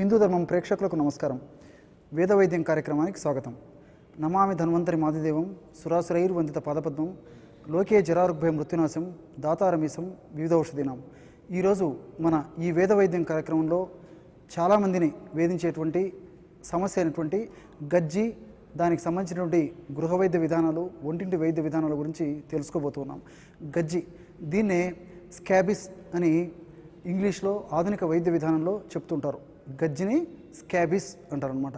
హిందూ ధర్మం ప్రేక్షకులకు నమస్కారం. వేద వైద్యం కార్యక్రమానికి స్వాగతం. నమామి ధన్వంతరి మాదిదేవం సురాసురైర్ వందిత పాదపద్మం లోకే జరారుగ్భయ మృత్యునాశం దాతారమీసం వివిధ ఔషధినాం ఈరోజు మన ఈ వేద వైద్యం కార్యక్రమంలో చాలామందిని వేధించేటువంటి సమస్య అయినటువంటి గజ్జి దానికి సంబంధించినటువంటి గృహ వైద్య విధానాలు ఒంటింటి వైద్య విధానాల గురించి తెలుసుకోబోతున్నాం. గజ్జి దీన్నే స్కాబిస్ అని ఇంగ్లీష్లో ఆధునిక వైద్య విధానంలో చెప్తుంటారు. గజ్జిని స్కాబిస్ అంటారనమాట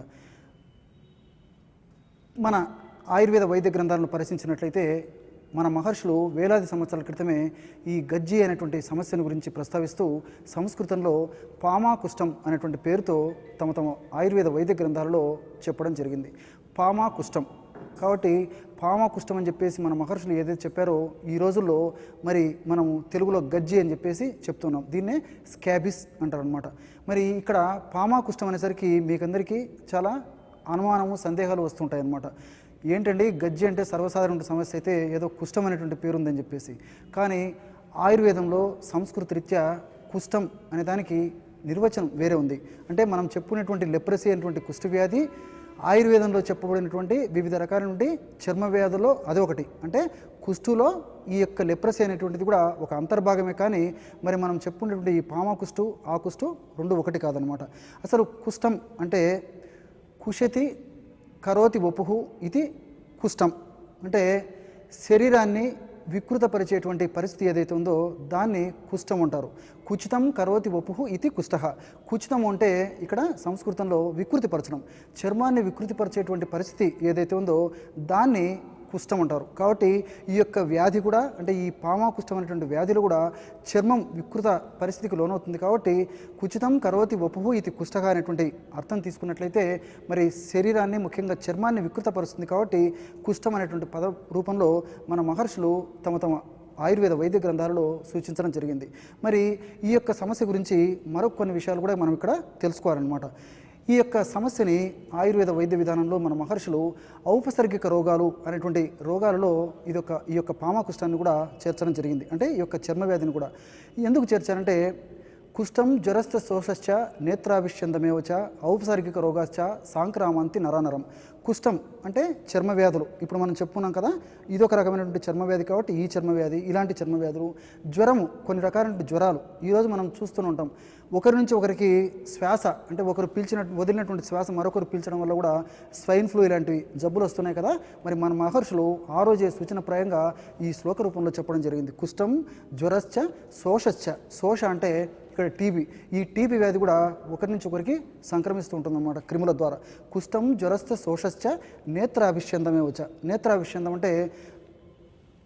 మన ఆయుర్వేద వైద్య గ్రంథాలను పరిశీలించినట్లయితే మన మహర్షులు వేలాది సంవత్సరాల క్రితమే ఈ గజ్జి అనేటువంటి సమస్యను గురించి ప్రస్తావిస్తూ సంస్కృతంలో పామాకుష్టం అనేటువంటి పేరుతో తమ తమ ఆయుర్వేద వైద్య గ్రంథాలలో చెప్పడం జరిగింది. పామాకుష్టం కాబట్టి పామాకుష్టం అని చెప్పేసి మన మహర్షులు ఏదైతే చెప్పారో ఈ రోజుల్లో మరి మనం తెలుగులో గజ్జి అని చెప్పేసి చెప్తున్నాం. దీన్నే స్కాబిస్ అంటారు అనమాట మరి ఇక్కడ పామా కుష్టం అనేసరికి మీకందరికీ చాలా అనుమానము సందేహాలు వస్తుంటాయి అన్నమాట ఏంటండి? గజ్జి అంటే సర్వసాధారణ సమస్య అయితే ఏదో కుష్టం అనేటువంటి పేరుందని చెప్పేసి. కానీ ఆయుర్వేదంలో సంస్కృత రీత్యా కుష్టం అనే దానికి నిర్వచనం వేరే ఉంది. అంటే మనం చెప్పుకునేటువంటి లెప్రసీ అనేటువంటి కుష్ఠ వ్యాధి ఆయుర్వేదంలో చెప్పబడినటువంటి వివిధ రకాలైనటువంటి చర్మ వ్యాధుల్లో అదొకటి. అంటే కుష్ఠులో ఈ యొక్క లెప్రసీ అనేటువంటిది కూడా ఒక అంతర్భాగమే కానీ మరి మనం చెప్పుకునేటువంటి ఈ పామ కుష్టు ఆ కుష్టు రెండు ఒకటి కాదనమాట. అసలు కుష్టం అంటే కుషతి కరోతి వపుహు ఇది కుష్టం అంటే శరీరాన్ని వికృతపరిచేటువంటి పరిస్థితి ఏదైతే ఉందో దాన్ని కుష్టం అంటారు. కుచితం కరోతి వపు ఇది కుష్ట కుచితం అంటే ఇక్కడ సంస్కృతంలో వికృతిపరచడం. చర్మాన్ని వికృతిపరిచేటువంటి పరిస్థితి ఏదైతే ఉందో దాన్ని కుష్టం అంటారు. కాబట్టి ఈ యొక్క వ్యాధి కూడా అంటే ఈ పామా కుష్టం అనేటువంటి వ్యాధులు కూడా చర్మం వికృత పరిస్థితికి లోనవుతుంది. కాబట్టి కుచితం కరోతి వపుహు ఇది కుష్టగా అనేటువంటి అర్థం తీసుకున్నట్లయితే మరి శరీరాన్ని ముఖ్యంగా చర్మాన్ని వికృతపరుస్తుంది. కాబట్టి కుష్టం అనేటువంటి పద రూపంలో మన మహర్షులు తమ తమ ఆయుర్వేద వైద్య గ్రంథాలలో సూచించడం జరిగింది. మరి ఈ యొక్క సమస్య గురించి మరొక కొన్ని విషయాలు కూడా మనం ఇక్కడ తెలుసుకోవాలన్నమాట. ఈ యొక్క సమస్యని ఆయుర్వేద వైద్య విధానంలో మన మహర్షులు ఔపసర్గిక రోగాలు అనేటువంటి రోగాలలో ఇది ఒక ఈ యొక్క పామాకుష్టాన్ని కూడా చేర్చడం జరిగింది. అంటే ఈ యొక్క చర్మ వ్యాధిని కూడా. ఎందుకు చేర్చారంటే కుష్టం జ్వరస్థ శోషశ్చ నేత్రాభిష్యందమేవచ ఔపసర్గిక రోగాశ్చ సాంక్రామంతి నరానరం. కుష్టం అంటే చర్మ వ్యాధులు ఇప్పుడు మనం చెప్పుకున్నాం కదా ఇది ఒక రకమైనటువంటి చర్మ వ్యాధి కాబట్టి ఈ చర్మ వ్యాధి ఇలాంటి చర్మ వ్యాధులు జ్వరము కొన్ని రకాలైన జ్వరాలు. ఈరోజు మనం చూస్తూనే ఉంటాం. ఒకరి నుంచి ఒకరికి శ్వాస అంటే ఒకరు పీల్చిన వదిలినటువంటి శ్వాస మరొకరు పీల్చడం వల్ల కూడా స్వైన్ ఫ్లూ ఇలాంటివి జబ్బులు వస్తున్నాయి కదా. మరి మన మహర్షులు ఆ రోజే సూచనప్రాయంగా ఈ శ్లోక రూపంలో చెప్పడం జరిగింది. కుష్టం జ్వరశ్చ శోషశ్చ. శోష అంటే ఇక్కడ టీబీ. ఈ టీబీ వ్యాధి కూడా ఒకరి నుంచి ఒకరికి సంక్రమిస్తూ ఉంటుందన్నమాట క్రిముల ద్వారా. కుష్టం జ్వరస్థ శోషశ్చ నేత్రాభిష్యందమే వచ్చ. నేత్రాభిష్యందం అంటే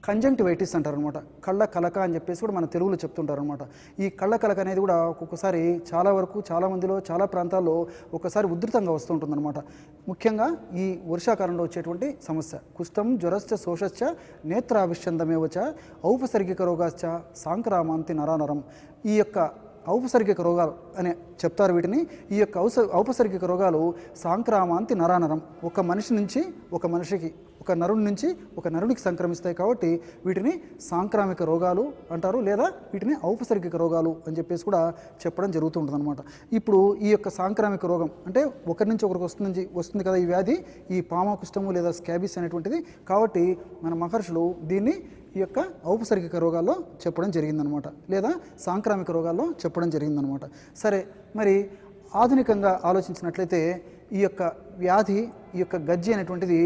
కంజంక్టివైటిస్ అంటారు అనమాట కళ్ళ కలక అని చెప్పేసి కూడా మన తెలుగులో చెప్తుంటారు అనమాట ఈ కళ్ళ కలక అనేది కూడా ఒక్కొక్కసారి చాలా వరకు చాలా మందిలో చాలా ప్రాంతాల్లో ఒక్కసారి ఉధృతంగా వస్తూ ఉంటుందన్నమాట. ముఖ్యంగా ఈ వర్షాకాలంలో వచ్చేటువంటి సమస్య. కుష్టం జ్వరశ్చ శోషశ్చ నేత్రాభిషందమేవచ ఔపసర్గిక రోగాశ్చ సాంక్రామాంతి నరానరం. ఈ యొక్క ఔపసర్గిక రోగాలు అనే చెప్తారు వీటిని. ఈ యొక్క ఔస ఔపసర్గిక రోగాలు సాంక్రామాంతి నరానరం. ఒక మనిషి నుంచి ఒక మనిషికి ఒక నరుడి నుంచి ఒక నరుడికి సంక్రమిస్తాయి కాబట్టి వీటిని సాంక్రామిక రోగాలు అంటారు లేదా వీటిని ఔపసర్గిక రోగాలు అని చెప్పేసి కూడా చెప్పడం జరుగుతూ ఉంటుంది అనమాట ఇప్పుడు ఈ యొక్క సాంక్రామిక రోగం అంటే ఒకరి నుంచి ఒకరికి వస్తుంది వస్తుంది కదా ఈ వ్యాధి ఈ పామాకుష్టము లేదా స్కాబిస్ అనేటువంటిది. కాబట్టి మన మహర్షులు దీన్ని ఈ యొక్క ఔపసర్గిక రోగాల్లో చెప్పడం జరిగిందనమాట. లేదా సాంక్రామిక రోగాల్లో చెప్పడం జరిగిందనమాట. సరే మరి ఆధునికంగా ఆలోచించినట్లయితే ఈ యొక్క వ్యాధి ఈ యొక్క గజ్జి అనేటువంటిది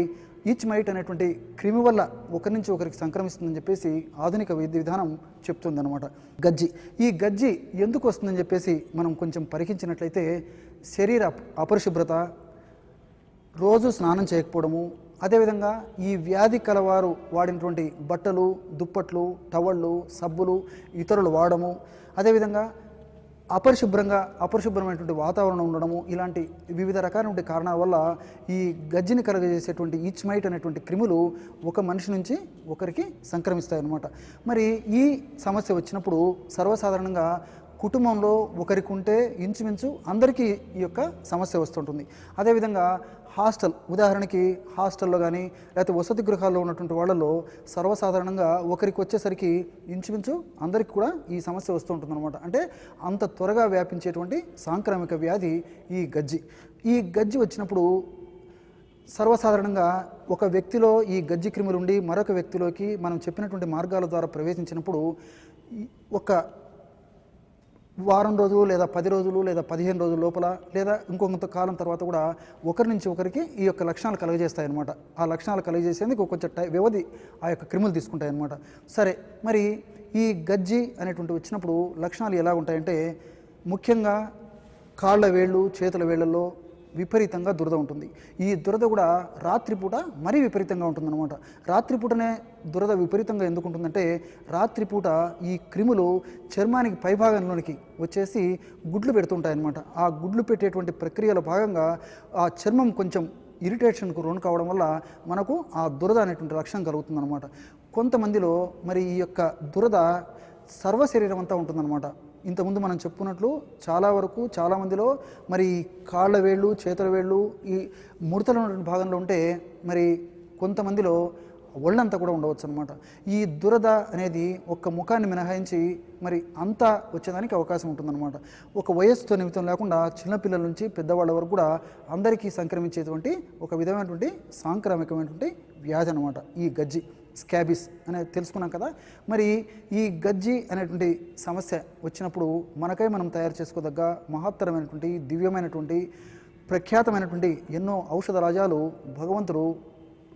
ఈచ్ మైట్ అనేటువంటి క్రిమి వల్ల ఒకరి నుంచి ఒకరికి సంక్రమిస్తుందని చెప్పేసి ఆధునిక వైద్య విధానం చెప్తుందనమాట. గజ్జి. ఈ గజ్జి ఎందుకు వస్తుందని చెప్పేసి మనం కొంచెం పరికించినట్లయితే శరీర అపరిశుభ్రత రోజు స్నానం చేయకపోవడము అదేవిధంగా ఈ వ్యాధి కలవారు వాడినటువంటి బట్టలు దుప్పట్లు టవళ్ళు సబ్బులు ఇతరులు వాడము అదేవిధంగా అపరిశుభ్రంగా అపరిశుభ్రమైనటువంటి వాతావరణం ఉండడము ఇలాంటి వివిధ రకాలైనటువంటి కారణాల వల్ల ఈ గజ్జిని కలగజేసేటువంటి ఈచ్మైట్ అనేటువంటి క్రిములు ఒక మనిషి నుంచి ఒకరికి సంక్రమిస్తాయి అన్నమాట మరి ఈ సమస్య వచ్చినప్పుడు సర్వసాధారణంగా కుటుంబంలో ఒకరికి ఉంటే ఇంచుమించు అందరికీ ఈ యొక్క సమస్య వస్తుంటుంది. అదేవిధంగా హాస్టల్ ఉదాహరణకి హాస్టల్లో కానీ లేకపోతే వసతి గృహాల్లో ఉన్నటువంటి వాళ్ళలో సర్వసాధారణంగా ఒకరికి వచ్చేసరికి ఇంచుమించు అందరికీ కూడా ఈ సమస్య వస్తూ ఉంటుందన్నమాట అంటే అంత త్వరగా వ్యాపించేటువంటి సాంక్రామిక వ్యాధి ఈ గజ్జి. ఈ గజ్జి వచ్చినప్పుడు సర్వసాధారణంగా ఒక వ్యక్తిలో ఈ గజ్జి క్రిములు ఉండి మరొక వ్యక్తిలోకి మనం చెప్పినటువంటి మార్గాల ద్వారా ప్రవేశించినప్పుడు ఒక వారం రోజులు లేదా పది రోజులు లేదా పదిహేను రోజుల లోపల లేదా ఇంకొంత కాలం తర్వాత కూడా ఒకరి నుంచి ఒకరికి ఈ యొక్క లక్షణాలు కలుగజేస్తాయి అనమాట ఆ లక్షణాలు కలుగజేసేందుకు కొంచెం టై వ్యవధి ఆ యొక్క క్రిములు తీసుకుంటాయి సరే మరి ఈ గజ్జి అనేటువంటి వచ్చినప్పుడు లక్షణాలు ఎలా ఉంటాయంటే ముఖ్యంగా కాళ్ళ వేళ్ళు చేతుల వేళ్ళల్లో విపరీతంగా దురద ఉంటుంది. ఈ దురద కూడా రాత్రిపూట మరీ విపరీతంగా ఉంటుందన్నమాట. రాత్రిపూటనే దురద విపరీతంగా ఎందుకు ఉంటుందంటే రాత్రిపూట ఈ క్రిములు చర్మానికి పైభాగంలోనికి వచ్చేసి గుడ్లు పెడుతుంటాయన్నమాట. ఆ గుడ్లు పెట్టేటువంటి ప్రక్రియలో భాగంగా ఆ చర్మం కొంచెం ఇరిటేషన్కు రోన్ కావడం వల్ల మనకు ఆ దురద అనేటువంటి లక్షణం కలుగుతుందన్నమాట. కొంతమందిలో మరి ఈ యొక్క దురద సర్వ శరీరం అంతా ఉంటుందన్నమాట. ఇంతకుముందు మనం చెప్పుకున్నట్లు చాలా వరకు చాలామందిలో మరి కాళ్ళ వేళ్ళు చేతుల వేళ్ళు ఈ ముడతలు ఉన్నటువంటి భాగంలో ఉంటే మరి కొంతమందిలో ఒళ్ళంతా కూడా ఉండవచ్చు అనమాట ఈ దురద అనేది ఒక్క ముఖాన్ని మినహాయించి మరి అంతా వచ్చేదానికి అవకాశం ఉంటుందన్నమాట. ఒక వయస్సుతో నిమిత్తం లేకుండా చిన్నపిల్లల నుంచి పెద్దవాళ్ళ వరకు కూడా అందరికీ సంక్రమించేటువంటి ఒక విధమైనటువంటి సాంక్రామికమైనటువంటి వ్యాధి అనమాట ఈ గజ్జి. స్కాబిస్ అనేది తెలుసుకున్నాం కదా. మరి ఈ గజ్జి అనేటువంటి సమస్య వచ్చినప్పుడు మనకై మనం తయారు చేసుకోదగ్గ మహత్తరమైనటువంటి దివ్యమైనటువంటి ప్రఖ్యాతమైనటువంటి ఎన్నో ఔషధ రాజాలు భగవంతుడు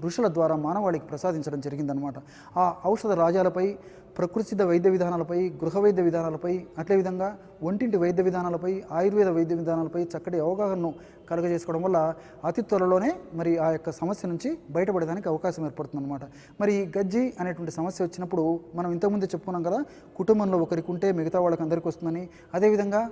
ఋషుల ద్వారా మానవాళికి ప్రసాదించడం జరిగిందనమాట ఆ ఔషధ రాజాలపై ప్రకృతిద వైద్య విధానాలపై గృహ వైద్య విధానాలపై అట్లే విధంగా ఒంటింటి వైద్య విధానాలపై ఆయుర్వేద వైద్య విధానాలపై చక్కటి అవగాహనను కలుగజేసుకోవడం వల్ల అతి త్వరలోనే మరి ఆ యొక్క సమస్య నుంచి బయటపడడానికి అవకాశం ఏర్పడుతుంది అనమాట మరి ఈ గజ్జి అనేటువంటి సమస్య వచ్చినప్పుడు మనం ఇంతకుముందు చెప్పుకున్నాం కదా కుటుంబంలో ఒకరికి ఉంటే మిగతా వాళ్ళకి అందరికీ వస్తుందని. అదేవిధంగా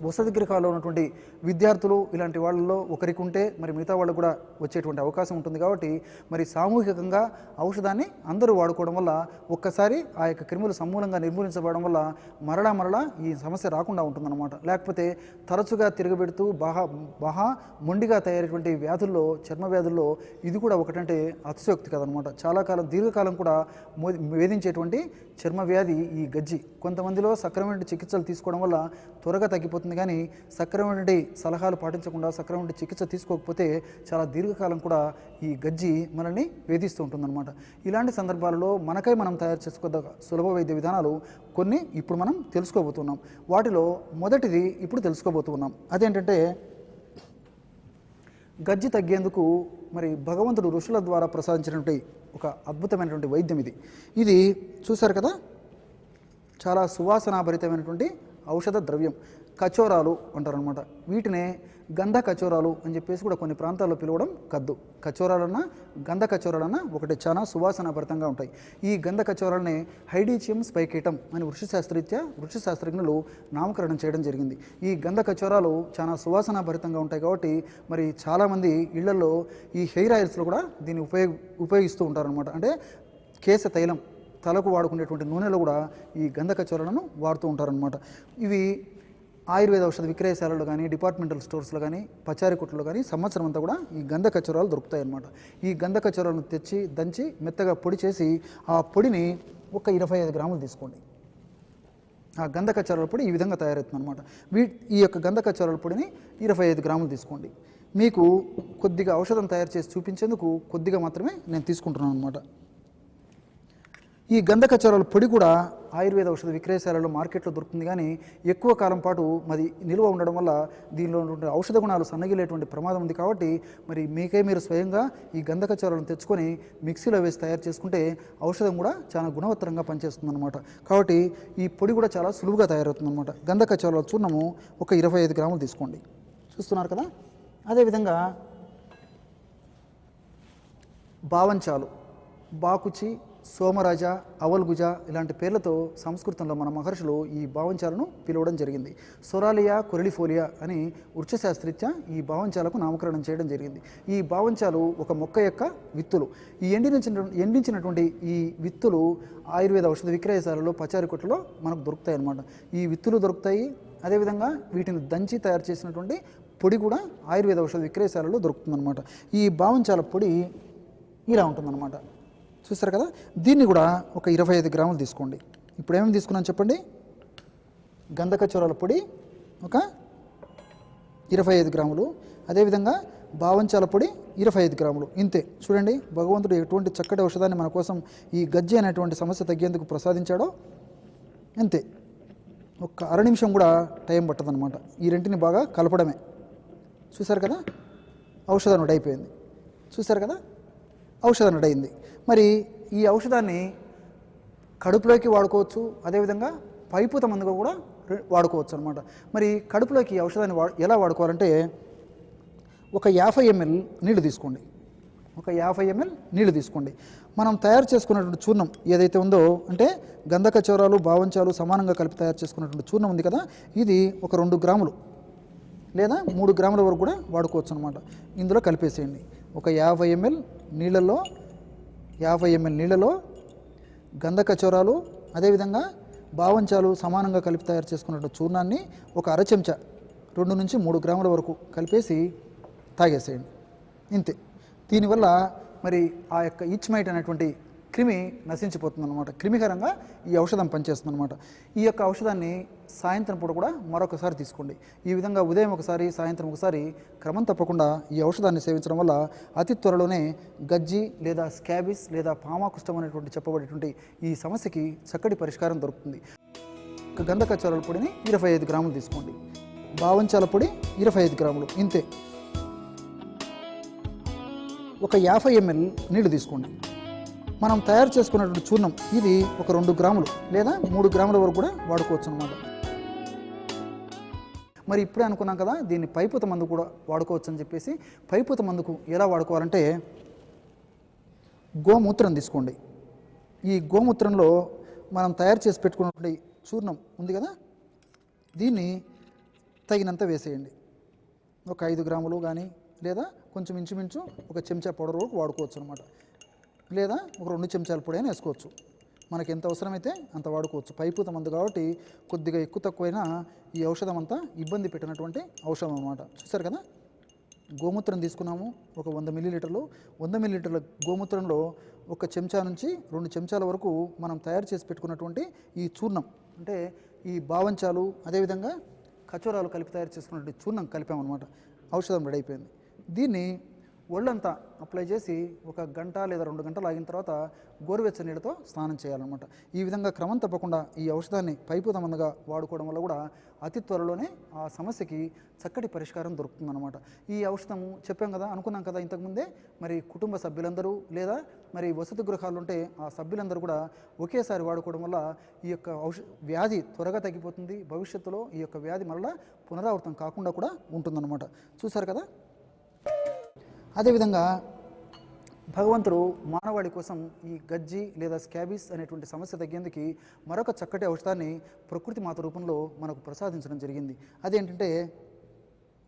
వసతి గృహాల్లో ఉన్నటువంటి విద్యార్థులు ఇలాంటి వాళ్ళలో ఒకరికి ఉంటే మరి మిగతా వాళ్ళకు కూడా వచ్చేటువంటి అవకాశం ఉంటుంది కాబట్టి మరి సామూహికంగా ఔషధాన్ని అందరూ వాడుకోవడం వల్ల ఒక్కసారి ఆ యొక్క క్రిములు సమూలంగా నిర్మూలించబడడం వల్ల మరలా మరలా ఈ సమస్య రాకుండా ఉంటుందన్నమాట. లేకపోతే తరచుగా తిరగబెడుతూ బాహా బాహా మొండిగా తయారైనటువంటి వ్యాధుల్లో చర్మ వ్యాధుల్లో ఇది కూడా ఒకటంటే అతిశయోక్తి కదనమాట చాలా కాలం దీర్ఘకాలం కూడా మో- వేధించేటువంటి చర్మ వ్యాధి ఈ గజ్జి. కొంతమందిలో సక్రమైన చికిత్సలు తీసుకోవడం వల్ల త్వరగా తగ్గిపోతుంది కానీ సక్రమైన సలహాలు పాటించకుండా సక్రమైన చికిత్స తీసుకోకపోతే చాలా దీర్ఘకాలం కూడా ఈ గజ్జి మనల్ని వేధిస్తూ ఉంటుందన్నమాట. ఇలాంటి సందర్భాలలో మనకై మనం తయారు చేసుకోదగ్గ సులభ వైద్య విధానాలు కొన్ని ఇప్పుడు మనం తెలుసుకోబోతున్నాం. వాటిలో మొదటిది ఇప్పుడు తెలుసుకోబోతున్నాం. అదేంటంటే గజ్జి తగ్గేందుకు మరి భగవంతుడు ఋషుల ద్వారా ప్రసాదించినటువంటి ఒక అద్భుతమైనటువంటి వైద్యం ఇది. ఇది చూశారు కదా? చాలా సువాసనాభరితమైనటువంటి ఔషధ ద్రవ్యం. కచోరాలు అంటారనమాట వీటినే గంధ కచోరాలు అని చెప్పేసి కూడా కొన్ని ప్రాంతాల్లో పిలవడం కద్దు. కచోరాలన్నా గంధ కచోరాలన్నా ఒకటి చాలా సువాసనాభరితంగా ఉంటాయి. ఈ గంధ కచోరాలని హైడీచియం స్పైకేటం అని వృక్ష వృక్షశాస్త్రజ్ఞులు శాస్త్రజ్ఞులు నామకరణం చేయడం జరిగింది. ఈ గంధ కచోరాలు చాలా సువాసనాభరితంగా ఉంటాయి కాబట్టి మరి చాలామంది ఇళ్ళలో ఈ హెయిర్ ఆయిల్స్లో కూడా దీన్ని ఉపయోగ ఉపయోగిస్తూ ఉంటారనమాట అంటే కేశ తైలం తలకు వాడుకునేటువంటి నూనెలో కూడా ఈ గంధ కచోరాలను వాడుతూ ఉంటారనమాట ఇవి ఆయుర్వేద ఔషధ విక్రయశాలలు కానీ డిపార్ట్మెంటల్ స్టోర్స్లో కానీ పచారీ కొట్లు కానీ సంవత్సరం అంతా కూడా ఈ గంధ కచ్చరాలు దొరుకుతాయి అన్నమాట ఈ గంధ కచ్చరాలను తెచ్చి దంచి మెత్తగా పొడి చేసి ఆ పొడిని ఒక ఇరవై ఐదు గ్రాములు తీసుకోండి. ఆ గంధ కచ్చరాల పొడి ఈ విధంగా తయారవుతుంది అనమాట వీ ఈ యొక్క గంధ కచోరాల పొడిని ఇరవై ఐదు గ్రాములు తీసుకోండి. మీకు కొద్దిగా ఔషధం తయారు చేసి చూపించేందుకు కొద్దిగా మాత్రమే నేను తీసుకుంటున్నాను అనమాట ఈ గంధ కచ్చరాల పొడి కూడా ఆయుర్వేద ఔషధ విక్రయశాలలో మార్కెట్లో దొరుకుతుంది కానీ ఎక్కువ కాలం పాటు మరి నిల్వ ఉండడం వల్ల దీనిలో ఉన్నటువంటి ఔషధ గుణాలు సన్నగిలేటువంటి ప్రమాదం ఉంది కాబట్టి మరి మీకే మీరు స్వయంగా ఈ గంధక చారులను తెచ్చుకొని మిక్సీలో వేసి తయారు చేసుకుంటే ఔషధం కూడా చాలా గుణవత్తరంగా పనిచేస్తుంది అనమాట కాబట్టి ఈ పొడి కూడా చాలా సులువుగా తయారవుతుంది అనమాట గంధక కచోరాల చూర్ణము ఒక ఇరవై ఐదు గ్రాములు తీసుకోండి. చూస్తున్నారు కదా? అదేవిధంగా బావంచాలు బాకుచి సోమరాజ అవల్గుజ ఇలాంటి పేర్లతో సంస్కృతంలో మన మహర్షులు ఈ భావంచాలను పిలవడం జరిగింది. సొరాలియా కొరిలిఫోలియా అని వృక్షశాస్త్రీత్యా ఈ భావంచాలకు నామకరణం చేయడం జరిగింది. ఈ భావంచాలు ఒక మొక్క యొక్క విత్తులు. ఈ ఎండిన ఎండించినటువంటి ఈ విత్తులు ఆయుర్వేద ఔషధ విక్రయశాలలో పచారికొట్లలో మనకు దొరుకుతాయి అన్నమాట. ఈ విత్తులు దొరుకుతాయి. అదేవిధంగా వీటిని దంచి తయారు చేసినటువంటి పొడి కూడా ఆయుర్వేద ఔషధ విక్రయశాలలో దొరుకుతుందన్నమాట. ఈ భావంచాల పొడి ఇలా ఉంటుందన్నమాట. చూస్తారు కదా? దీన్ని కూడా ఒక ఇరవై ఐదు గ్రాములు తీసుకోండి. ఇప్పుడు ఏమేమి తీసుకున్నాను చెప్పండి? గంధక చొరల పొడి ఒక ఇరవై ఐదు గ్రాములు. అదేవిధంగా భావంచాల పొడి ఇరవై ఐదు గ్రాములు. ఇంతే. చూడండి భగవంతుడు ఎటువంటి చక్కటి ఔషధాన్ని మన కోసం ఈ గజ్జి అనేటువంటి సమస్య తగ్గేందుకు ప్రసాదించాడో అంతే ఒక్క అర నిమిషం కూడా టైం పట్టదనమాట ఈ రెంటిని బాగా కలపడమే. చూసారు కదా? ఔషధం నడైపోయింది అయిపోయింది. చూసారు కదా? ఔషధం నడైంది అయింది. మరి ఈ ఔషధాన్ని కడుపులోకి వాడుకోవచ్చు అదేవిధంగా పైపుత మందుగా కూడా వాడుకోవచ్చు అనమాట మరి కడుపులోకి ఈ ఔషధాన్ని వా ఎలా వాడుకోవాలంటే ఒక యాభై ఎంఎల్ నీళ్ళు తీసుకోండి. ఒక యాభై ఎంఎల్ నీళ్ళు తీసుకోండి. మనం తయారు చేసుకున్నటువంటి చూర్ణం ఏదైతే ఉందో అంటే గంధక చౌరాలు భావంచాలు సమానంగా కలిపి తయారు చేసుకున్నటువంటి చూర్ణం ఉంది కదా ఇది ఒక రెండు గ్రాములు లేదా మూడు గ్రాముల వరకు కూడా వాడుకోవచ్చు అనమాట ఇందులో కలిపేసేయండి. ఒక యాభై ఎంఎల్ నీళ్ళల్లో యాభై ఎంఎల్ నీళ్ళలో గంధక చొరాలు అదేవిధంగా భావంచాలు సమానంగా కలిపి తయారు చేసుకున్న చూర్ణాన్ని ఒక అర చెంచా రెండు నుంచి మూడు గ్రాముల వరకు కలిపేసి తాగేసేయండి. ఇంతే. దీనివల్ల మరి ఆ యొక్క ఇచ్మైట్ అనేటువంటి క్రిమి నశించిపోతుంది అనమాట క్రిమికరంగా ఈ ఔషధం పనిచేస్తుంది అనమాట ఈ యొక్క ఔషధాన్ని సాయంత్రం పూట కూడా మరొకసారి తీసుకోండి. ఈ విధంగా ఉదయం ఒకసారి సాయంత్రం ఒకసారి క్రమం తప్పకుండా ఈ ఔషధాన్ని సేవించడం వల్ల అతి త్వరలోనే గజ్జి లేదా స్కాబిస్ లేదా పామాకుష్టం అనేటువంటి చెప్పబడేటువంటి ఈ సమస్యకి చక్కటి పరిష్కారం దొరుకుతుంది. ఒక గంధక పొడిని ఇరవై ఐదు గ్రాములు తీసుకోండి. భావంచాల పొడి ఇరవై ఐదు గ్రాములు ఇంతే. ఒక యాభై ఎంఎల్ నీళ్ళు తీసుకోండి. మనం తయారు చేసుకున్నటువంటి చూర్ణం ఇది ఒక రెండు గ్రాములు లేదా మూడు గ్రాముల వరకు కూడా వాడుకోవచ్చు అనమాట మరి ఇప్పుడే అనుకున్నాం కదా దీన్ని పైపుత మందు కూడా వాడుకోవచ్చు అని చెప్పేసి పైపుత మందుకు ఎలా వాడుకోవాలంటే గోమూత్రం తీసుకోండి. ఈ గోమూత్రంలో మనం తయారు చేసి పెట్టుకున్నటువంటి చూర్ణం ఉంది కదా దీన్ని తగినంత వేసేయండి. ఒక ఐదు గ్రాములు కానీ లేదా కొంచెం ఇంచుమించు ఒక చెంచా పౌడర్ వరకు వాడుకోవచ్చు అనమాట లేదా ఒక రెండు చెంచాల పొడి అయినా వేసుకోవచ్చు. మనకి ఎంత అవసరమైతే అంత వాడుకోవచ్చు. పైపూత మందు కాబట్టి కొద్దిగా ఎక్కువ తక్కువైనా ఈ ఔషధం అంతా ఇబ్బంది పెట్టినటువంటి ఔషధం అనమాట చూసారు కదా? గోమూత్రం తీసుకున్నాము. ఒక వంద మిల్లీలీటర్లు. వంద మిల్లీలీటర్ల గోమూత్రంలో ఒక చెంచా నుంచి రెండు చెంచాల వరకు మనం తయారు చేసి పెట్టుకున్నటువంటి ఈ చూర్ణం. అంటే ఈ బావంచాలు అదేవిధంగా కచోరాలు కలిపి తయారు చేసుకున్నటువంటి చూర్ణం కలిపామన్నమాట. ఔషధం రెడీ అయిపోయింది. దీన్ని ఒళ్ళంతా అప్లై చేసి ఒక గంట లేదా రెండు గంటలు ఆగిన తర్వాత గోరువెచ్చ నీళ్ళతో స్నానం చేయాలన్నమాట. ఈ విధంగా క్రమం తప్పకుండా ఈ ఔషధాన్ని పైపుతమందుగా వాడుకోవడం వల్ల కూడా అతి త్వరలోనే ఆ సమస్యకి చక్కటి పరిష్కారం దొరుకుతుందన్నమాట. ఈ ఔషధము చెప్పాం కదా అనుకున్నాం కదా ఇంతకుముందే మరి కుటుంబ సభ్యులందరూ లేదా మరి వసతి గృహాలు ఉంటే ఆ సభ్యులందరూ కూడా ఒకేసారి వాడుకోవడం వల్ల ఈ యొక్క ఔష వ్యాధి త్వరగా తగ్గిపోతుంది. భవిష్యత్తులో ఈ యొక్క వ్యాధి మరలా పునరావృతం కాకుండా కూడా ఉంటుందన్నమాట. చూసారు కదా? అదేవిధంగా భగవంతుడు మానవాళి కోసం ఈ గజ్జి లేదా స్కాబిస్ అనేటువంటి సమస్య తగ్గేందుకు మరొక చక్కటి ఔషధాన్ని ప్రకృతి మాత రూపంలో మనకు ప్రసాదించడం జరిగింది. అదేంటంటే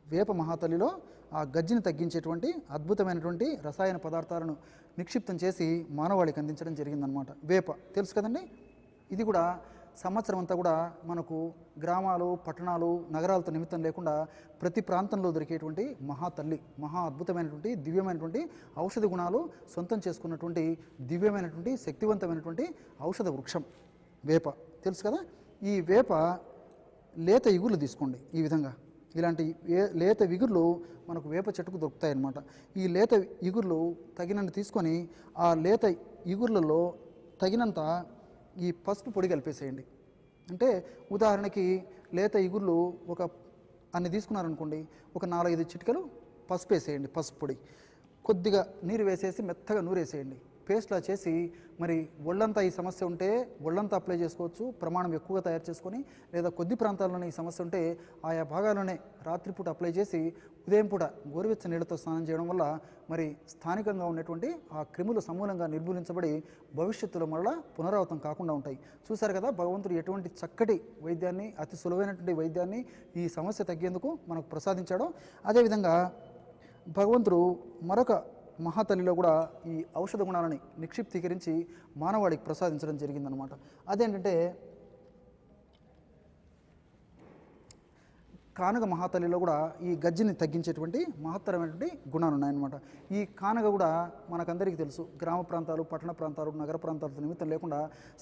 వేప మహాతల్లిలో ఆ గజ్జిని తగ్గించేటువంటి అద్భుతమైనటువంటి రసాయన పదార్థాలను నిక్షిప్తం చేసి మానవాళికి అందించడం జరిగిందనమాట వేప తెలుసు కదండి? ఇది కూడా సంవత్సరం అంతా కూడా మనకు గ్రామాలు పట్టణాలు నగరాలతో నిమిత్తం లేకుండా ప్రతి ప్రాంతంలో దొరికేటువంటి మహా తల్లి మహా అద్భుతమైనటువంటి దివ్యమైనటువంటి ఔషధ గుణాలు సొంతం చేసుకున్నటువంటి దివ్యమైనటువంటి శక్తివంతమైనటువంటి ఔషధ వృక్షం వేప. తెలుసు కదా? ఈ వేప లేత ఇగుర్లు తీసుకోండి ఈ విధంగా. ఇలాంటి ఏ- లేత విగుర్లు మనకు వేప చెట్టుకు దొరుకుతాయి అన్నమాట ఈ లేత ఇగుర్లు తగినంత తీసుకొని ఆ లేత ఇగుర్లలో తగినంత ఈ పసుపు పొడి కలిపేసేయండి. అంటే ఉదాహరణకి లేత ఇగుర్లు ఒక అన్ని తీసుకున్నారనుకోండి ఒక నాలుగైదు చిటికలు పసుపు వేసేయండి పసుపు పొడి. కొద్దిగా నీరు వేసేసి మెత్తగా నూరేసేయండి. పేస్ట్లా చేసి మరి ఒళ్ళంతా ఈ సమస్య ఉంటే ఒళ్ళంతా అప్లై చేసుకోవచ్చు ప్రమాణం ఎక్కువగా తయారు చేసుకొని లేదా కొద్ది ప్రాంతాల్లోనే ఈ సమస్య ఉంటే ఆయా భాగాల్లోనే రాత్రిపూట అప్లై చేసి ఉదయం పూట గోరువెచ్చ నీళ్ళతో స్నానం చేయడం వల్ల మరి స్థానికంగా ఉన్నటువంటి ఆ క్రిములు సమూలంగా నిర్మూలించబడి భవిష్యత్తులో మరలా పునరావృతం కాకుండా ఉంటాయి. చూశారు కదా భగవంతుడు ఎటువంటి చక్కటి వైద్యాన్ని అతి సులువైనటువంటి వైద్యాన్ని ఈ సమస్య తగ్గేందుకు మనకు ప్రసాదించాడో అదేవిధంగా భగవంతుడు మరొక మహాతల్లిలో కూడా ఈ ఔషధ గుణాలని నిక్షిప్తీకరించి మానవాడికి ప్రసాదించడం జరిగిందనమాట అదేంటంటే కానగ మహాతల్లిలో కూడా ఈ గజ్జిని తగ్గించేటువంటి మహత్తరమైనటువంటి గుణాలు ఉన్నాయన్నమాట. ఈ కానగ కూడా మనకందరికీ తెలుసు. గ్రామ ప్రాంతాలు పట్టణ ప్రాంతాలు నగర ప్రాంతాలతో నిమిత్తం లేకుండా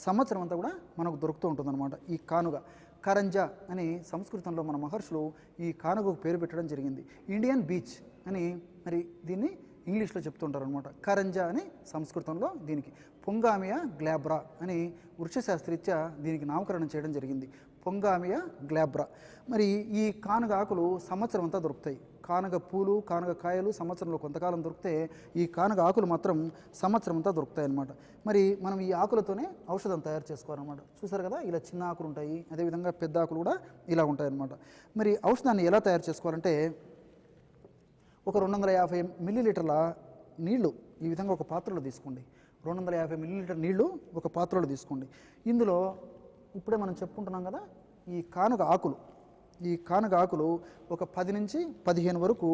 సంవత్సరం అంతా కూడా మనకు దొరుకుతూ ఉంటుందన్నమాట ఈ కానుగ. కరంజ అని సంస్కృతంలో మన మహర్షులు ఈ కానుగకు పేరు పెట్టడం జరిగింది. ఇండియన్ బీచ్ అని మరి దీన్ని ఇంగ్లీష్లో చెప్తుంటారు అనమాట కరంజ అని సంస్కృతంలో దీనికి. పొంగామియా గ్లాబ్రా అని వృక్షశాస్త్రీత్యా దీనికి నామకరణం చేయడం జరిగింది. Pongamia glabra. మరి ఈ కానుగ ఆకులు సంవత్సరం అంతా దొరుకుతాయి. కానుగ పూలు కానుగ కాయలు సంవత్సరంలో కొంతకాలం దొరికితే ఈ కానుగ ఆకులు మాత్రం సంవత్సరం అంతా దొరుకుతాయి అనమాట మరి మనం ఈ ఆకులతోనే ఔషధం తయారు చేసుకోవాలన్నమాట. చూసారు కదా ఇలా చిన్న ఆకులు ఉంటాయి. అదేవిధంగా పెద్ద ఆకులు కూడా ఇలా ఉంటాయన్నమాట. మరి ఔషధాన్ని ఎలా తయారు చేసుకోవాలంటే ఒక రెండు వందల యాభై మిల్లీలీటర్ల నీళ్ళు ఈ విధంగా ఒక పాత్రలో తీసుకోండి. రెండు వందల యాభై మిల్లీలీటర్ నీళ్ళు ఒక పాత్రలో తీసుకోండి. ఇందులో ఇప్పుడే మనం చెప్పుకుంటున్నాం కదా ఈ కానుగ ఆకులు. ఈ కానుగ ఆకులు ఒక పది నుంచి పదిహేను వరకు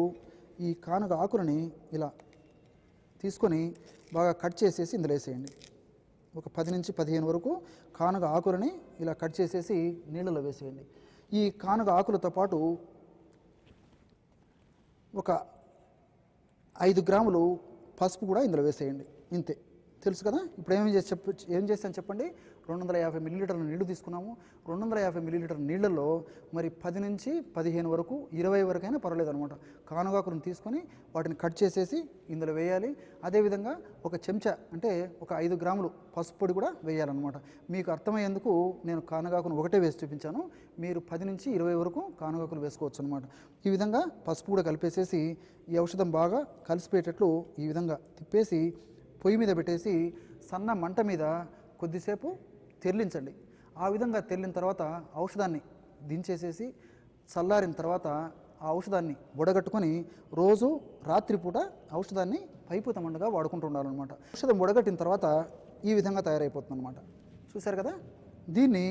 ఈ కానుగ ఆకులని ఇలా తీసుకొని బాగా కట్ చేసేసి ఇందులో వేసేయండి. ఒక పది నుంచి పదిహేను వరకు కానుగ ఆకులని ఇలా కట్ చేసేసి నీళ్ళలో వేసేయండి. ఈ కానుగ ఆకులతో పాటు ఒక ఐదు గ్రాములు పసుపు కూడా ఇందులో వేసేయండి. ఇంతే. తెలుసు కదా? ఇప్పుడు ఏం చేసి చెప్ప ఏం చేస్తాను చెప్పండి? రెండు వందల యాభై మిల్లీలీటర్ల నీళ్ళు తీసుకున్నాము. రెండు వందల యాభై మిల్లీలీటర్ నీళ్ళలో మరి పది నుంచి పదిహేను వరకు ఇరవై వరకైనా పర్వాలేదు అనమాట కానుగాకులను తీసుకొని వాటిని కట్ చేసేసి ఇందులో వేయాలి. అదేవిధంగా ఒక చెంచా అంటే ఒక ఐదు గ్రాములు పసుపు పొడి కూడా వేయాలన్నమాట. మీకు అర్థమయ్యేందుకు నేను కానుగాకును ఒకటే వేసి చూపించాను. మీరు పది నుంచి ఇరవై వరకు కానుగాకులు వేసుకోవచ్చు అనమాట ఈ విధంగా పసుపు కూడా కలిపేసేసి ఈ ఔషధం బాగా కలిసిపోయేటట్లు ఈ విధంగా తిప్పేసి పొయ్యి మీద పెట్టేసి సన్న మంట మీద కొద్దిసేపు తెల్లించండి ఆ విధంగా తెల్లిన తర్వాత ఔషధాన్ని దించేసేసి చల్లారిన తర్వాత ఆ ఔషధాన్ని బుడగట్టుకొని రోజు రాత్రిపూట ఔషధాన్ని పైపుతమండగా వాడుకుంటూ ఉండాలన్నమాట. ఔషధం బుడగట్టిన తర్వాత ఈ విధంగా తయారైపోతుంది అనమాట చూశారు కదా? దీన్ని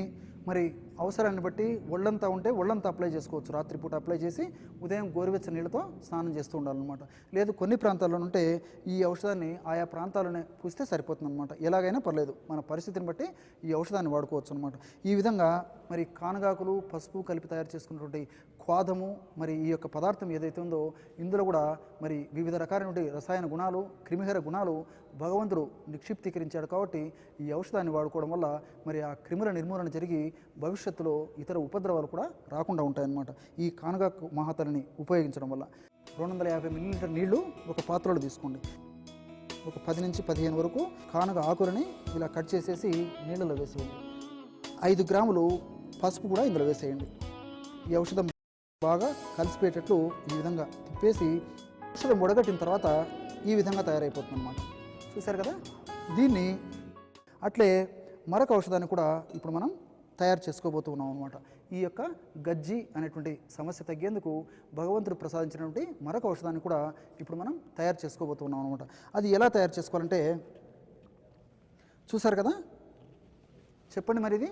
మరి అవసరాన్ని బట్టి ఒళ్ళంతా ఉంటే ఒళ్ళంతా అప్లై చేసుకోవచ్చు. రాత్రిపూట అప్లై చేసి ఉదయం గోరువెచ్చ నీళ్ళతో స్నానం చేస్తూ ఉండాలన్నమాట. లేదు కొన్ని ప్రాంతాల్లో ఉంటే ఈ ఔషధాన్ని ఆయా ప్రాంతాల్లోనే పూస్తే సరిపోతుందన్నమాట. ఎలాగైనా పర్లేదు మన పరిస్థితిని బట్టి ఈ ఔషధాన్ని వాడుకోవచ్చు అనమాట ఈ విధంగా మరి కానగాకులు పసుపు కలిపి తయారు చేసుకున్నటువంటి క్వాదము మరి ఈ యొక్క పదార్థం ఏదైతే ఉందో ఇందులో కూడా మరి వివిధ రకాలైనటువంటి రసాయన గుణాలు క్రిమిహర గుణాలు భగవంతుడు నిక్షిప్తీకరించాడు కాబట్టి ఈ ఔషధాన్ని వాడుకోవడం వల్ల మరి ఆ క్రిముల నిర్మూలన జరిగి భవిష్యత్తులో ఇతర ఉపద్రవాలు కూడా రాకుండా ఉంటాయన్నమాట. ఈ కానగాకు మహాతలిని ఉపయోగించడం వల్ల. రెండు వందల యాభై మిల్లీలీటర్ నీళ్ళు ఒక పాత్రలో తీసుకోండి. ఒక పది నుంచి పదిహేను వరకు కానుగ ఆకులని ఇలా కట్ చేసేసి నీళ్ళలో వేసేయండి. ఐదు గ్రాములు పసుపు కూడా ఇందులో వేసేయండి. ఈ ఔషధం బాగా కలిసిపోయేటట్లు ఈ విధంగా తిప్పేసి ఔషధం ఉడగట్టిన తర్వాత ఈ విధంగా తయారైపోతుంది అనమాట చూశారు కదా? దీన్ని అట్లే మరొక ఔషధాన్ని కూడా ఇప్పుడు మనం తయారు చేసుకోబోతున్నాం అనమాట ఈ యొక్క గజ్జి అనేటువంటి సమస్య తగ్గేందుకు భగవంతుడు ప్రసాదించినటువంటి మరొక ఔషధాన్ని కూడా ఇప్పుడు మనం తయారు చేసుకోబోతున్నాం అనమాట అది ఎలా తయారు చేసుకోవాలంటే చూసారు కదా? చెప్పండి మరి ఇది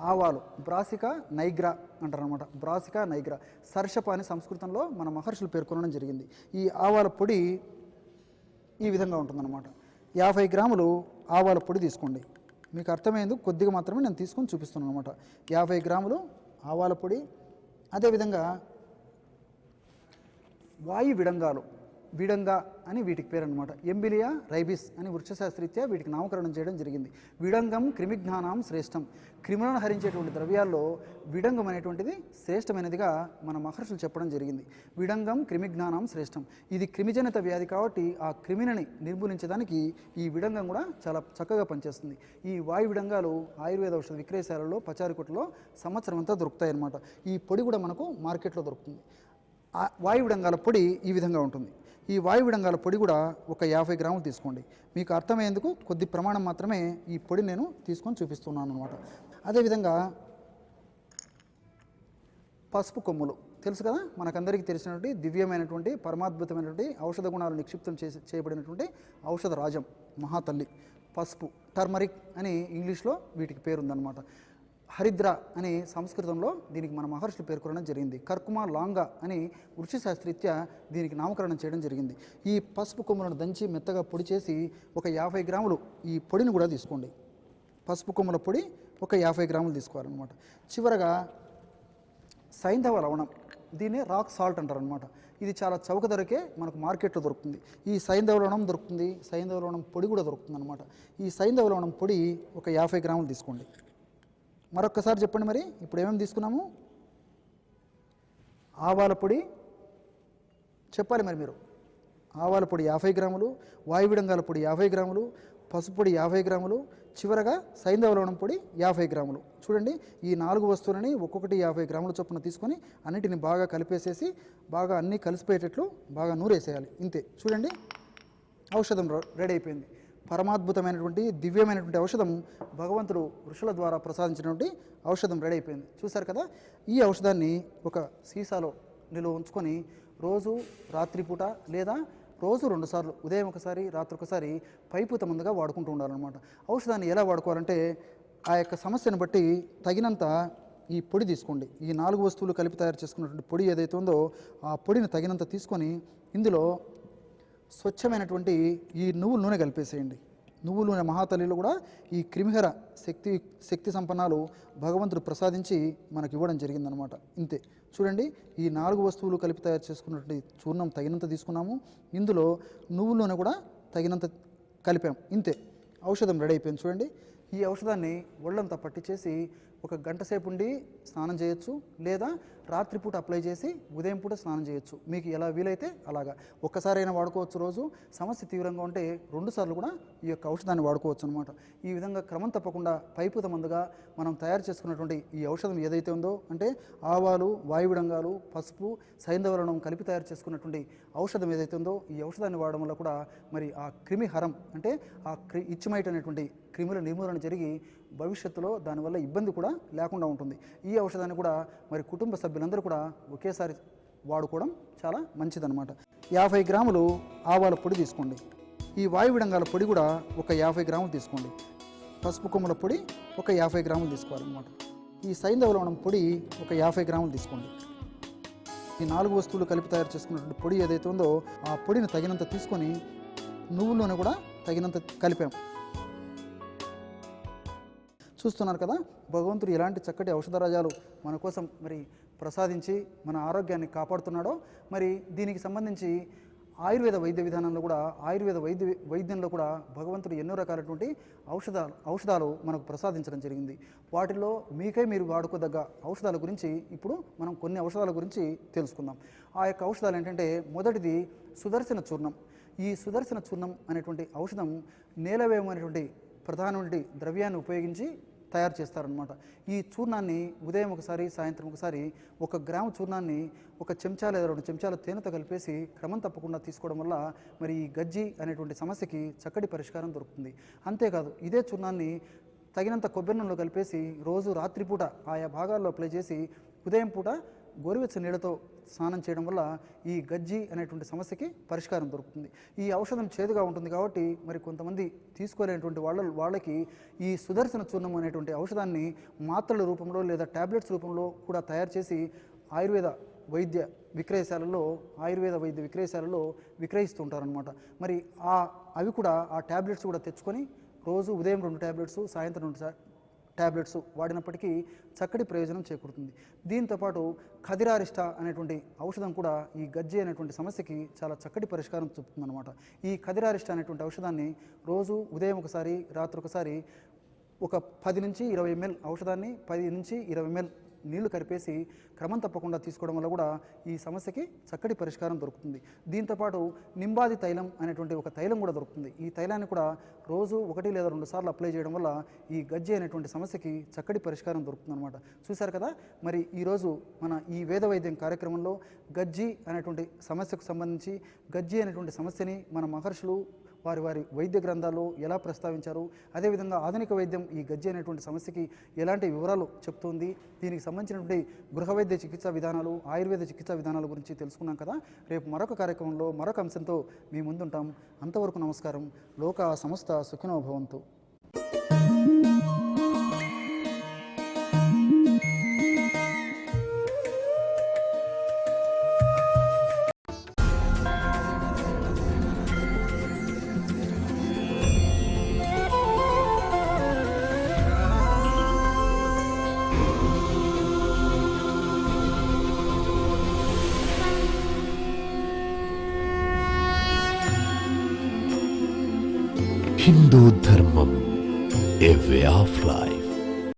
ఆవాలు బ్రాసిక నైగ్రా అంటారనమాట బ్రాసిక నైగ్రా. సర్షప అని సంస్కృతంలో మన మహర్షులు పేర్కొనడం జరిగింది. ఈ ఆవాల పొడి ఈ విధంగా ఉంటుందన్నమాట. యాభై గ్రాములు ఆవాల పొడి తీసుకోండి. మీకు అర్థమైంది? కొద్దిగా మాత్రమే నేను తీసుకొని చూపిస్తున్నాను అనమాట యాభై గ్రాములు ఆవాల పొడి. అదేవిధంగా వాయు విడంగాలు. విడంగా అని వీటికి పేరు అనమాట ఎంబిలియా రైబిస్ అని వృక్షశాస్త్రీత్యా వీటికి నామకరణం చేయడం జరిగింది. విడంగం క్రిమిజ్ఞానం శ్రేష్టం. క్రిములను హరించేటువంటి ద్రవ్యాల్లో విడంగం అనేటువంటిది శ్రేష్టమైనదిగా మన మహర్షులు చెప్పడం జరిగింది. విడంగం క్రిమిజ్ఞానం శ్రేష్టం. ఇది క్రిమిజనిత వ్యాధి కాబట్టి ఆ క్రిమిని నిర్మూలించడానికి ఈ విడంగం కూడా చాలా చక్కగా పనిచేస్తుంది. ఈ వాయు విడంగాలు ఆయుర్వేద ఔషధ విక్రయశాలలో పచారికొట్లో సంవత్సరం అంతా దొరుకుతాయి అన్నమాట ఈ పొడి కూడా మనకు మార్కెట్లో దొరుకుతుంది. ఆ వాయువిడంగాల పొడి ఈ విధంగా ఉంటుంది. ఈ వాయు విడంగాల పొడి కూడా ఒక యాభై గ్రాములు తీసుకోండి. మీకు అర్థమయ్యేందుకు కొద్ది ప్రమాణం మాత్రమే ఈ పొడి నేను తీసుకొని చూపిస్తున్నాను అనమాట అదేవిధంగా పసుపు కొమ్ములు. తెలుసు కదా? మనకందరికీ తెలిసినటువంటి దివ్యమైనటువంటి పరమాద్భుతమైనటువంటి ఔషధ గుణాలు నిక్షిప్తం చేసి చేయబడినటువంటి ఔషధ రాజం మహాతల్లి. పసుపు టర్మరిక్ అని ఇంగ్లీష్లో వీటికి పేరుందనమాట హరిద్ర అని సంస్కృతంలో దీనికి మన మహర్షులు పేర్కొనడం జరిగింది. కర్కుమ లాంగ అని వృక్షశాస్త్రీత్యా దీనికి నామకరణం చేయడం జరిగింది. ఈ పసుపు కొమ్ములను దంచి మెత్తగా పొడి చేసి ఒక యాభై గ్రాములు ఈ పొడిని కూడా తీసుకోండి. పసుపు కొమ్ముల పొడి ఒక యాభై గ్రాములు తీసుకోవాలన్నమాట. చివరగా సైంధవ లవణం దీన్ని రాక్ సాల్ట్ అంటారు అనమాట ఇది చాలా చౌక ధరకే మనకు మార్కెట్లో దొరుకుతుంది. ఈ సైంధవ లవణం దొరుకుతుంది సైంధవ లవణం పొడి కూడా దొరుకుతుంది అనమాట ఈ సైంధవ లవణం పొడి ఒక యాభై గ్రాములు తీసుకోండి. మరొక్కసారి చెప్పండి మరి. ఇప్పుడు ఏమేమి తీసుకున్నాము? ఆవాల పొడి. చెప్పాలి మరి మీరు. ఆవాల పొడి యాభై గ్రాములు వాయువిడంగాల పొడి యాభై గ్రాములు పసుపు పొడి యాభై గ్రాములు చివరగా సైంధవ లవణం పొడి యాభై గ్రాములు. చూడండి ఈ నాలుగు వస్తువులని ఒక్కొక్కటి యాభై గ్రాముల చొప్పున తీసుకొని అన్నిటిని బాగా కలిపేసేసి బాగా అన్నీ కలిసిపోయేటట్లు బాగా నూరేసేయాలి. ఇంతే. చూడండి ఔషధం రెడీ అయిపోయింది. పరమాద్భుతమైనటువంటి దివ్యమైనటువంటి ఔషధం భగవంతుడు ఋషుల ద్వారా ప్రసాదించినటువంటి ఔషధం రెడీ అయిపోయింది. చూశారు కదా? ఈ ఔషధాన్ని ఒక సీసాలో నిలువ ఉంచుకొని రోజు రాత్రిపూట లేదా రోజు రెండుసార్లు ఉదయం ఒకసారి రాత్రి ఒకసారి పైపూత ముందుగా వాడుకుంటూ ఉండాలన్నమాట. ఔషధాన్ని ఎలా వాడుకోవాలంటే ఆ యొక్క సమస్యను బట్టి తగినంత ఈ పొడి తీసుకోండి. ఈ నాలుగు వస్తువులు కలిపి తయారు చేసుకున్నటువంటి పొడి ఏదైతే ఉందో ఆ పొడిని తగినంత తీసుకొని ఇందులో స్వచ్ఛమైనటువంటి ఈ నువ్వుల నూనె కలిపేసేయండి. నువ్వుల నూనె మహాతల్లిలో కూడా ఈ క్రిమిహర శక్తి శక్తి సంపన్నాలు భగవంతుడు ప్రసాదించి మనకి ఇవ్వడం జరిగిందనమాట ఇంతే. చూడండి ఈ నాలుగు వస్తువులు కలిపి తయారు చేసుకున్నటువంటి చూర్ణం తగినంత తీసుకున్నాము. ఇందులో నువ్వుల నూనె కూడా తగినంత కలిపాం. ఇంతే. ఔషధం రెడీ అయిపోయింది. చూడండి ఈ ఔషధాన్ని ఒళ్ళంతా పట్టించేసి ఒక గంట సేపు ఉండి స్నానం చేయొచ్చు లేదా రాత్రిపూట అప్లై చేసి ఉదయం పూట స్నానం చేయొచ్చు. మీకు ఎలా వీలైతే అలాగా. ఒక్కసారైనా వాడుకోవచ్చు రోజు. సమస్య తీవ్రంగా ఉంటే రెండుసార్లు కూడా ఈ యొక్క ఔషధాన్ని వాడుకోవచ్చు అనమాట ఈ విధంగా క్రమం తప్పకుండా పైపుత మందుగా మనం తయారు చేసుకున్నటువంటి ఈ ఔషధం ఏదైతే ఉందో అంటే ఆవాలు వాయువిడంగాలు పసుపు సైంధవరణం కలిపి తయారు చేసుకున్నటువంటి ఔషధం ఏదైతే ఉందో ఈ ఔషధాన్ని వాడడం వల్ల కూడా మరి ఆ క్రిమి హరం అంటే ఆ క్రి ఇచ్చిమైట్ అనేటువంటి క్రిముల నిర్మూలన జరిగి భవిష్యత్తులో దానివల్ల ఇబ్బంది కూడా లేకుండా ఉంటుంది. ఈ ఔషధాన్ని కూడా మరి కుటుంబ సభ్యులందరూ కూడా ఒకేసారి వాడుకోవడం చాలా మంచిదన్నమాట. యాభై గ్రాములు ఆవాల పొడి తీసుకోండి. ఈ వాయువిడంగాల పొడి కూడా ఒక యాభై గ్రాములు తీసుకోండి. పసుపు కొమ్ముల పొడి ఒక యాభై గ్రాములు తీసుకోవాలన్నమాట. ఈ సైంధవ లవణం పొడి ఒక యాభై గ్రాములు తీసుకోండి. ఈ నాలుగు వస్తువులు కలిపి తయారు చేసుకున్నటువంటి పొడి ఏదైతే ఉందో ఆ పొడిని తగినంత తీసుకొని నువ్వుల్లోనే కూడా తగినంత కలిపాం చూస్తున్నారు కదా? భగవంతుడు ఎలాంటి చక్కటి ఔషధ రాజాలు మన కోసం మరి ప్రసాదించి మన ఆరోగ్యాన్ని కాపాడుతున్నాడో మరి దీనికి సంబంధించి ఆయుర్వేద వైద్య విధానంలో కూడా ఆయుర్వేద వైద్య వైద్యంలో కూడా భగవంతుడు ఎన్నో రకాలైనటువంటి ఔషధాలు ఔషధాలు మనకు ప్రసాదించడం జరిగింది. వాటిలో మీకై మీరు వాడుకోదగ్గ ఔషధాల గురించి ఇప్పుడు మనం కొన్ని ఔషధాల గురించి తెలుసుకుందాం. ఆ యొక్క ఔషధాలు ఏంటంటే మొదటిది సుదర్శన చూర్ణం. ఈ సుదర్శన చూర్ణం అనేటువంటి ఔషధం నేలవేము అనేటువంటి ప్రధానమైన ద్రవ్యాన్ని ఉపయోగించి తయారు చేస్తారనమాట ఈ చూర్ణాన్ని ఉదయం ఒకసారి సాయంత్రం ఒకసారి ఒక గ్రాము చూర్ణాన్ని ఒక చెంచా లేదా రెండు చెంచాల తేనెతో కలిపేసి క్రమం తప్పకుండా తీసుకోవడం వల్ల మరి ఈ గజ్జి అనేటువంటి సమస్యకి చక్కటి పరిష్కారం దొరుకుతుంది. అంతేకాదు ఇదే చూర్ణాన్ని తగినంత కొబ్బరి నూనెలో కలిపేసి రోజు రాత్రిపూట ఆయా భాగాల్లో అప్లై చేసి ఉదయం పూట గోరువెచ్చ నీళ్ళతో స్నానం చేయడం వల్ల ఈ గజ్జి అనేటువంటి సమస్యకి పరిష్కారం దొరుకుతుంది. ఈ ఔషధం చేదుగా ఉంటుంది కాబట్టి మరి కొంతమంది తీసుకోలేనటువంటి వాళ్ళ వాళ్ళకి ఈ సుదర్శన చూర్ణం అనేటువంటి ఔషధాన్ని మాత్రల రూపంలో లేదా ట్యాబ్లెట్స్ రూపంలో కూడా తయారు చేసి ఆయుర్వేద వైద్య విక్రయశాలలో ఆయుర్వేద వైద్య విక్రయశాలలో విక్రయిస్తుంటారనమాట మరి ఆ అవి కూడా ఆ ట్యాబ్లెట్స్ కూడా తెచ్చుకొని రోజు ఉదయం రెండు ట్యాబ్లెట్స్ సాయంత్రం రెండు ట్యాబ్లెట్స్ వాడినప్పటికీ చక్కటి ప్రయోజనం చేకూరుతుంది. దీంతోపాటు ఖదిరారిష్ట అనేటువంటి ఔషధం కూడా ఈ గజ్జి అనేటువంటి సమస్యకి చాలా చక్కటి పరిష్కారం చూపుతుందన్నమాట. ఈ ఖదిరారిష్ట అనేటువంటి ఔషధాన్ని రోజు ఉదయం ఒకసారి రాత్రి ఒకసారి ఒక పది నుంచి ఇరవై ఎంఎల్ ఔషధాన్ని పది నుంచి ఇరవై ఎంఎల్ నీళ్ళు కరిపేసి క్రమం తప్పకుండా తీసుకోవడం వల్ల కూడా ఈ సమస్యకి చక్కటి పరిష్కారం దొరుకుతుంది. దీంతోపాటు నింబాది తైలం అనేటువంటి ఒక తైలం కూడా దొరుకుతుంది. ఈ తైలాన్ని కూడా రోజు ఒకటి లేదా రెండు సార్లు అప్లై చేయడం వల్ల ఈ గజ్జి అనేటువంటి సమస్యకి చక్కటి పరిష్కారం దొరుకుతుంది అనమాట చూశారు కదా? మరి ఈరోజు మన ఈ వేద వైద్యం కార్యక్రమంలో గజ్జి అనేటువంటి సమస్యకు సంబంధించి గజ్జి అనేటువంటి సమస్యని మన మహర్షులు వారి వారి వైద్య గ్రంథాల్లో ఎలా ప్రస్తావించారు? అదేవిధంగా ఆధునిక వైద్యం ఈ గజ్జి అనేటువంటి సమస్యకి ఎలాంటి వివరాలు చెప్తుంది? దీనికి సంబంధించినటువంటి గృహ వైద్య చికిత్సా విధానాలు ఆయుర్వేద చికిత్సా విధానాల గురించి తెలుసుకున్నాం కదా? రేపు మరొక కార్యక్రమంలో మరొక అంశంతో మీ ముందుంటాం. అంతవరకు నమస్కారం. లోక సంస్థ సుఖినో